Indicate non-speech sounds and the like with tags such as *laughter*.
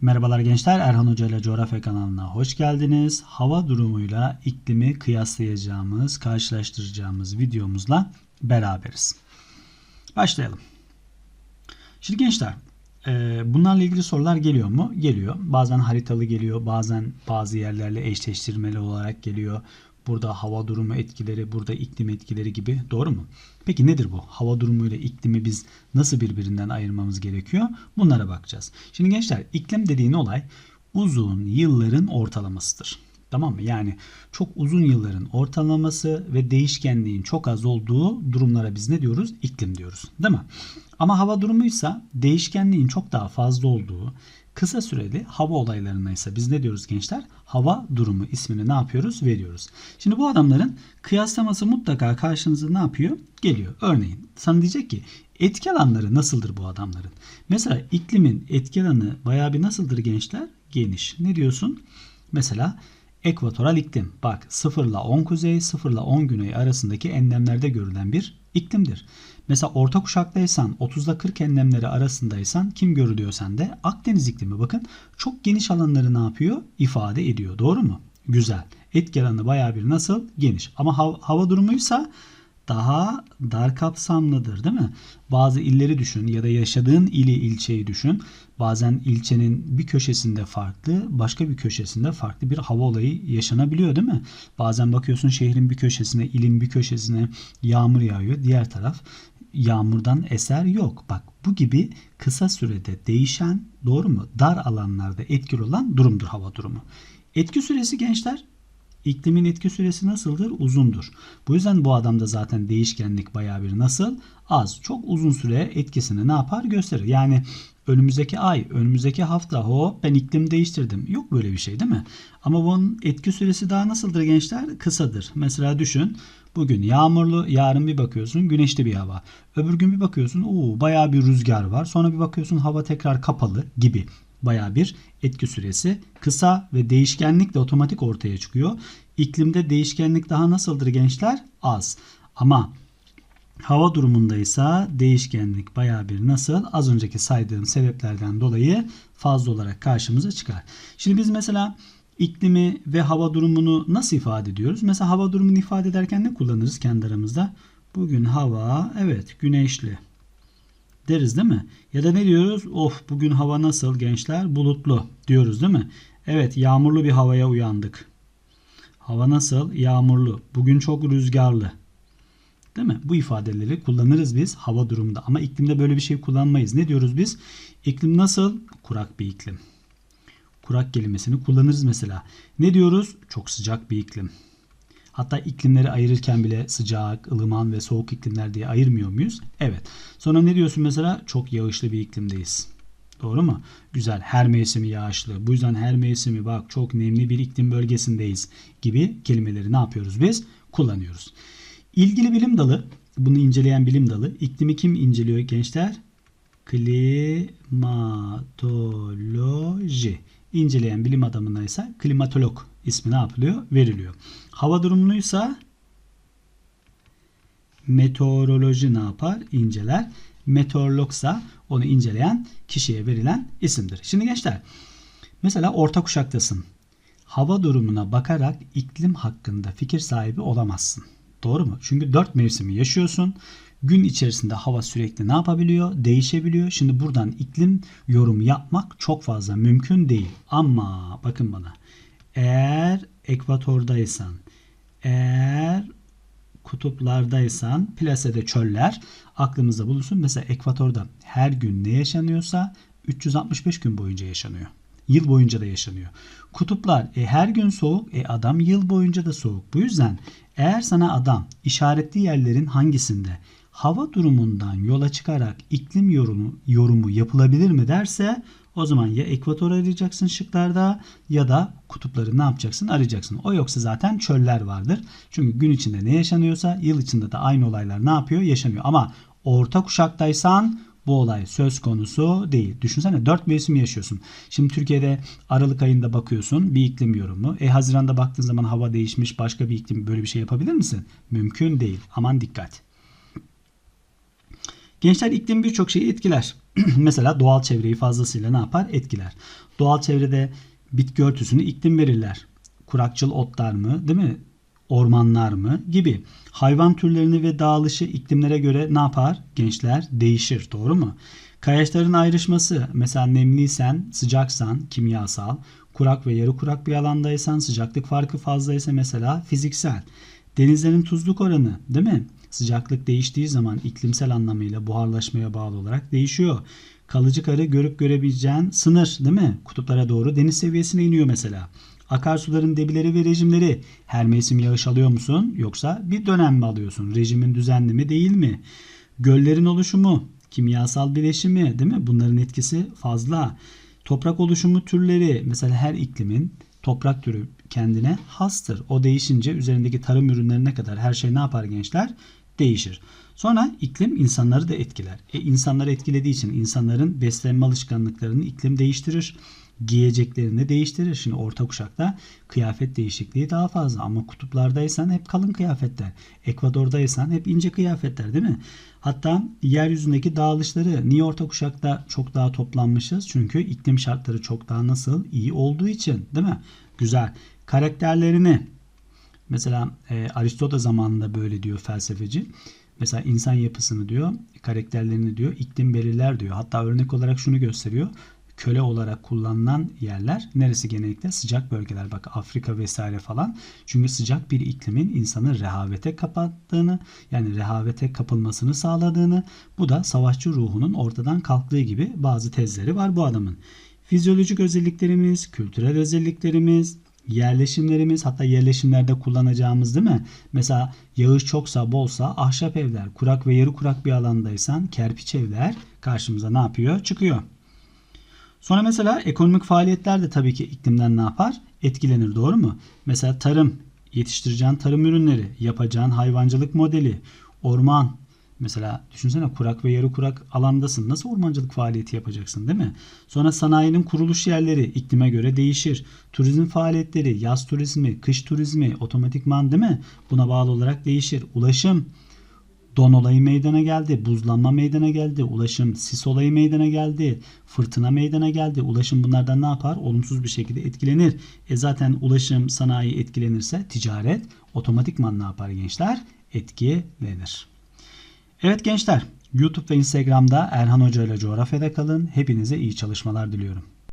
Merhabalar gençler, Erhan Hoca ile Coğrafya kanalına hoş geldiniz. Hava durumuyla iklimi kıyaslayacağımız, karşılaştıracağımız videomuzla beraberiz. Başlayalım. Şimdi gençler, e, bunlarla ilgili sorular geliyor mu? Geliyor. Bazen haritalı geliyor, bazen bazı yerlerle eşleştirmeli olarak geliyor. Burada hava durumu etkileri, burada iklim etkileri gibi. Doğru mu? Peki nedir bu? Hava durumu ile iklimi biz nasıl birbirinden ayırmamız gerekiyor? Bunlara bakacağız. Şimdi gençler iklim dediğin olay uzun yılların ortalamasıdır. Tamam mı? Yani çok uzun yılların ortalaması ve değişkenliğin çok az olduğu durumlara biz ne diyoruz? İklim diyoruz. Değil mi? Ama hava durumuysa değişkenliğin çok daha fazla olduğu, Kısa süreli hava olaylarına ise biz ne diyoruz gençler? Hava durumu ismini ne yapıyoruz? Veriyoruz. Şimdi bu adamların kıyaslaması mutlaka karşınıza ne yapıyor? Geliyor. Örneğin sana diyecek ki etki alanları nasıldır bu adamların? Mesela iklimin etki alanı bayağı bir nasıldır gençler? Geniş. Ne diyorsun? Mesela ekvatoral iklim. Bak 0 ile 10 kuzey, 0 ile 10 güney arasındaki enlemlerde görülen bir iklimdir. Mesela orta kuşaktaysan 30 ile 40 enlemleri arasındaysan kim görülüyor sende? Akdeniz iklimi bakın çok geniş alanları ne yapıyor? İfade ediyor. Doğru mu? Güzel. Etki alanı bayağı bir nasıl? Geniş. Ama hava, hava durumuysa daha dar kapsamlıdır değil mi? Bazı illeri düşün ya da yaşadığın ili ilçeyi düşün. Bazen ilçenin bir köşesinde farklı, başka bir köşesinde farklı bir hava olayı yaşanabiliyor değil mi? Bazen bakıyorsun şehrin bir köşesine, ilin bir köşesine yağmur yağıyor. Diğer taraf yağmurdan eser yok. Bak bu gibi kısa sürede değişen, doğru mu? Dar alanlarda etkili olan durumdur hava durumu. Etki süresi gençler İklimin etki süresi nasıldır? Uzundur. Bu yüzden bu adamda zaten değişkenlik bayağı bir nasıl? Az. Çok uzun süre etkisini ne yapar? Gösterir. Yani önümüzdeki ay, önümüzdeki hafta hop ben iklim değiştirdim. Yok böyle bir şey değil mi? Ama bunun etki süresi daha nasıldır gençler? Kısadır. Mesela düşün bugün yağmurlu, yarın bir bakıyorsun güneşli bir hava. Öbür gün bir bakıyorsun uuu bayağı bir rüzgar var. Sonra bir bakıyorsun hava tekrar kapalı gibi baya bir etki süresi kısa ve değişkenlik de otomatik ortaya çıkıyor. İklimde değişkenlik daha nasıldır gençler? Az. Ama hava durumunda ise değişkenlik baya bir nasıl? Az önceki saydığım sebeplerden dolayı fazla olarak karşımıza çıkar. Şimdi biz mesela iklimi ve hava durumunu nasıl ifade ediyoruz? Mesela hava durumunu ifade ederken ne kullanırız kendi aramızda? Bugün hava evet güneşli deriz değil mi? Ya da ne diyoruz? Of bugün hava nasıl gençler? Bulutlu diyoruz değil mi? Evet yağmurlu bir havaya uyandık. Hava nasıl? Yağmurlu. Bugün çok rüzgarlı. Değil mi? Bu ifadeleri kullanırız biz hava durumunda ama iklimde böyle bir şey kullanmayız. Ne diyoruz biz? İklim nasıl? Kurak bir iklim. Kurak kelimesini kullanırız mesela. Ne diyoruz? Çok sıcak bir iklim. Hatta iklimleri ayırırken bile sıcak, ılıman ve soğuk iklimler diye ayırmıyor muyuz? Evet. Sonra ne diyorsun mesela? Çok yağışlı bir iklimdeyiz. Doğru mu? Güzel. Her mevsimi yağışlı. Bu yüzden her mevsimi bak çok nemli bir iklim bölgesindeyiz gibi kelimeleri ne yapıyoruz biz? Kullanıyoruz. İlgili bilim dalı, bunu inceleyen bilim dalı. İklimi kim inceliyor gençler? Klimatoloji. İnceleyen bilim adamına ise klimatolog ismi ne yapılıyor? Veriliyor. Hava durumuysa meteoroloji ne yapar? İnceler. Meteorologsa onu inceleyen kişiye verilen isimdir. Şimdi gençler mesela orta kuşaktasın. Hava durumuna bakarak iklim hakkında fikir sahibi olamazsın. Doğru mu? Çünkü dört mevsimi yaşıyorsun. Gün içerisinde hava sürekli ne yapabiliyor? Değişebiliyor. Şimdi buradan iklim yorum yapmak çok fazla mümkün değil. Ama bakın bana. Eğer ekvatordaysan, eğer kutuplardaysan, plasede çöller aklımızda bulunsun. Mesela ekvatorda her gün ne yaşanıyorsa 365 gün boyunca yaşanıyor. Yıl boyunca da yaşanıyor. Kutuplar e, her gün soğuk, e, adam yıl boyunca da soğuk. Bu yüzden eğer sana adam işaretli yerlerin hangisinde hava durumundan yola çıkarak iklim yorumu, yorumu yapılabilir mi derse o zaman ya ekvator arayacaksın şıklarda ya da kutupları ne yapacaksın arayacaksın. O yoksa zaten çöller vardır. Çünkü gün içinde ne yaşanıyorsa yıl içinde de aynı olaylar ne yapıyor? Yaşanıyor. Ama orta kuşaktaysan bu olay söz konusu değil. Düşünsene 4 mevsim yaşıyorsun. Şimdi Türkiye'de Aralık ayında bakıyorsun bir iklim yorumu. E Haziran'da baktığın zaman hava değişmiş başka bir iklim böyle bir şey yapabilir misin? Mümkün değil. Aman dikkat. Gençler iklim birçok şeyi etkiler. *clears throat* Mesela doğal çevreyi fazlasıyla ne yapar? Etkiler. Doğal çevrede bitki örtüsünü iklim belirler. Kurakçıl otlar mı, değil mi? Ormanlar mı gibi. Hayvan türlerini ve dağılışı iklimlere göre ne yapar? Gençler değişir. Doğru mu? Kayaçların ayrışması mesela nemliysen, sıcaksan kimyasal, kurak ve yarı kurak bir alandaysan sıcaklık farkı fazlaysa mesela fiziksel. Denizlerin tuzluk oranı değil mi? Sıcaklık değiştiği zaman iklimsel anlamıyla buharlaşmaya bağlı olarak değişiyor. Kalıcı karı görüp görebileceğin sınır değil mi? Kutuplara doğru deniz seviyesine iniyor mesela. Akarsuların debileri ve rejimleri her mevsim yağış alıyor musun yoksa bir dönem mi alıyorsun? Rejimin düzenli mi değil mi? Göllerin oluşumu, kimyasal bileşimi değil mi? Bunların etkisi fazla. Toprak oluşumu türleri mesela her iklimin toprak türü kendine hastır. O değişince üzerindeki tarım ürünlerine kadar her şey ne yapar gençler? Değişir. Sonra iklim insanları da etkiler. E insanları etkilediği için insanların beslenme alışkanlıklarını iklim değiştirir. Giyeceklerini değiştirir. Şimdi orta kuşakta kıyafet değişikliği daha fazla ama kutuplardaysan hep kalın kıyafetler. Ekvadordaysan hep ince kıyafetler değil mi? Hatta yeryüzündeki dağılışları niye orta kuşakta çok daha toplanmışız? Çünkü iklim şartları çok daha nasıl? iyi olduğu için değil mi? Güzel. Karakterlerini mesela e, Aristoteles zamanında böyle diyor felsefeci. Mesela insan yapısını diyor, karakterlerini diyor, iklim belirler diyor. Hatta örnek olarak şunu gösteriyor. Köle olarak kullanılan yerler neresi genellikle sıcak bölgeler. Bak Afrika vesaire falan. Çünkü sıcak bir iklimin insanı rehavete kapattığını, yani rehavete kapılmasını sağladığını, bu da savaşçı ruhunun ortadan kalktığı gibi bazı tezleri var bu adamın. Fizyolojik özelliklerimiz, kültürel özelliklerimiz, yerleşimlerimiz hatta yerleşimlerde kullanacağımız değil mi? Mesela yağış çoksa bolsa ahşap evler, kurak ve yarı kurak bir alandaysan kerpiç evler karşımıza ne yapıyor? Çıkıyor. Sonra mesela ekonomik faaliyetler de tabii ki iklimden ne yapar? Etkilenir doğru mu? Mesela tarım, yetiştireceğin tarım ürünleri, yapacağın hayvancılık modeli, orman, Mesela düşünsene kurak ve yarı kurak alandasın. Nasıl ormancılık faaliyeti yapacaksın değil mi? Sonra sanayinin kuruluş yerleri iklime göre değişir. Turizm faaliyetleri, yaz turizmi, kış turizmi otomatikman değil mi? Buna bağlı olarak değişir. Ulaşım, don olayı meydana geldi, buzlanma meydana geldi, ulaşım sis olayı meydana geldi, fırtına meydana geldi. Ulaşım bunlardan ne yapar? Olumsuz bir şekilde etkilenir. E zaten ulaşım, sanayi etkilenirse ticaret otomatikman ne yapar gençler? Etkilenir. Evet gençler, YouTube ve Instagram'da Erhan Hoca ile coğrafyada kalın. Hepinize iyi çalışmalar diliyorum.